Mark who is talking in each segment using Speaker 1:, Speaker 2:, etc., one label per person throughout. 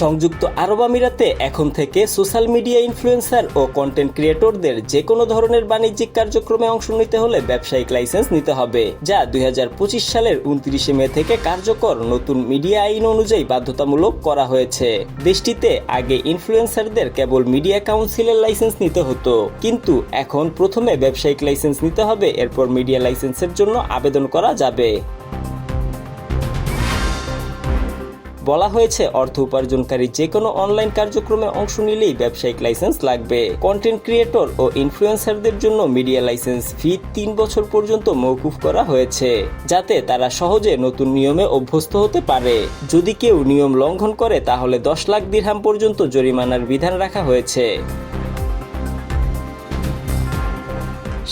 Speaker 1: সংযুক্ত আরব আমিরাতে এখন থেকে সোশ্যাল মিডিয়া ইনফ্লুয়েন্সার ও কন্টেন্ট ক্রিয়েটরদের যে কোনো ধরনের বাণিজ্যিক কার্যক্রমে অংশ নিতে হলে ব্যবসায়িক লাইসেন্স নিতে হবে, যা দুই হাজার পঁচিশ সালের উনত্রিশে মে থেকে কার্যকর নতুন মিডিয়া আইন অনুযায়ী বাধ্যতামূলক করা হয়েছে। দেশটিতে আগে ইনফ্লুয়েন্সারদের কেবল মিডিয়া কাউন্সিলের লাইসেন্স নিতে হতো, কিন্তু এখন প্রথমে ব্যবসায়িক লাইসেন্স নিতে হবে, এরপর মিডিয়া লাইসেন্সের জন্য আবেদন করা যাবে। বলা হয়েছে, অর্থ উপার্জনকারী যে কোনো অনলাইন কার্যক্রমে অংশ নিলেই ব্যবসায়িক লাইসেন্স লাগবে। কন্টেন্ট ক্রিয়েটর ও ইনফ্লুয়েন্সারদের জন্য মিডিয়া লাইসেন্স ফি তিন বছর পর্যন্ত মৌকুফ করা হয়েছে, যাতে তারা সহজে নতুন নিয়মে অভ্যস্ত হতে পারে। যদি কেউ নিয়ম লঙ্ঘন করে, তাহলে দশ লাখ দিরহাম পর্যন্ত জরিমানার বিধান রাখা হয়েছে।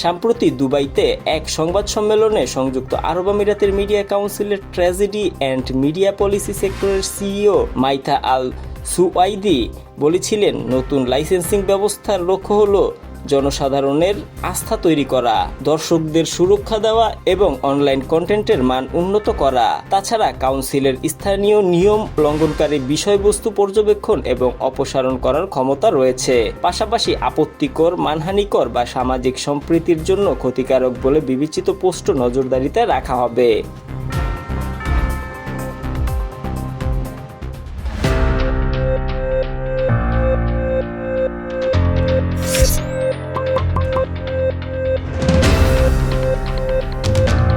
Speaker 1: সম্প্রতি দুবাইতে এক সংবাদ সম্মেলনে সংযুক্ত আরব আমিরাতের মিডিয়া কাউন্সিলের ট্র্যাজেডি অ্যান্ড মিডিয়া পলিসি সেক্টরের সিইও মাইথা আল সুআইদি বলেছিলেন, নতুন লাইসেন্সিং ব্যবস্থার লক্ষ্য হলো জনসাধারণের আস্থা তৈরি করা, দর্শকদের সুরক্ষা দেওয়া এবং অনলাইন কন্টেন্টের মান উন্নত করা। তাছাড়া কাউন্সিলের স্থানীয় নিয়ম লঙ্ঘনকারী বিষয়বস্তু পর্যবেক্ষণ এবং অপসারণ করার ক্ষমতা রয়েছে। পাশাপাশি আপত্তিকর, মানহানিকর বা সামাজিক সম্প্রীতির জন্য ক্ষতিকারক বলে বিবেচিত পোস্ট নজরদারিতে রাখা হবে।